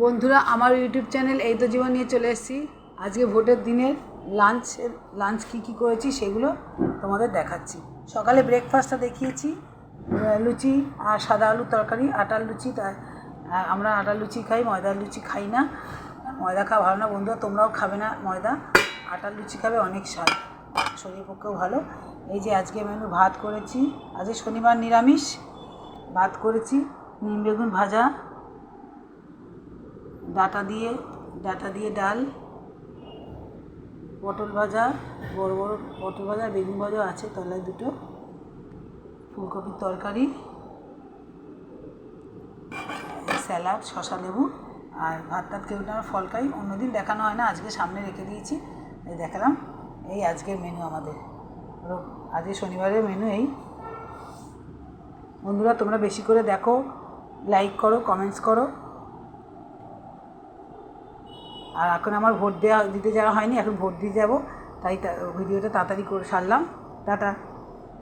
বন্ধুরা, আমার YouTube channel এই তো জীবন নিয়ে চলে এসেছি। আজকে ভোটের দিনের লাঞ্চ লাঞ্চ কী কী করেছি সেগুলো তোমাদের দেখাচ্ছি। সকালে ব্রেকফাস্টটা দেখিয়েছি লুচি আর সাদা আলুর তরকারি, আটার লুচি আমরা আটার লুচি খাই, ময়দার লুচি খাই না। ময়দা খাওয়া ভালো না, বন্ধুরা, তোমরাও খাবে না ময়দা। আটার লুচি খাবে অনেক স্বাদ, শরীরের পক্ষেও ভালো। এই যে আজকে মেনু ভাত করেছি, আজকে শনিবার নিরামিষ। ভাত করেছি, নিম বেগুন ভাজা ডাটা দিয়ে ডাটা দিয়ে ডাল, পটল ভাজা, বড় বড় পটল ভাজা বেগুন ভাজা আছে তলায় দুটো, ফুলকপির তরকারি, স্যালাড শশা লেবু আর ভাত টাত কেউ না ফল খাই। অন্যদিন দেখানো হয় না, আজকে সামনে রেখে দিয়েছি। এই দেখালাম, এই আজকের মেনু আমাদের। আজকে শনিবারের মেনু এই। বন্ধুরা, তোমরা বেশি করে দেখো লাইক করো কমেন্টস করো। আর এখন আমার ভোট দেওয়া দিতে যাওয়া হয়নি, এখন ভোট দিয়ে যাব। তাই ভিডিওটা তাড়াতাড়ি করে সারলাম। টাটা।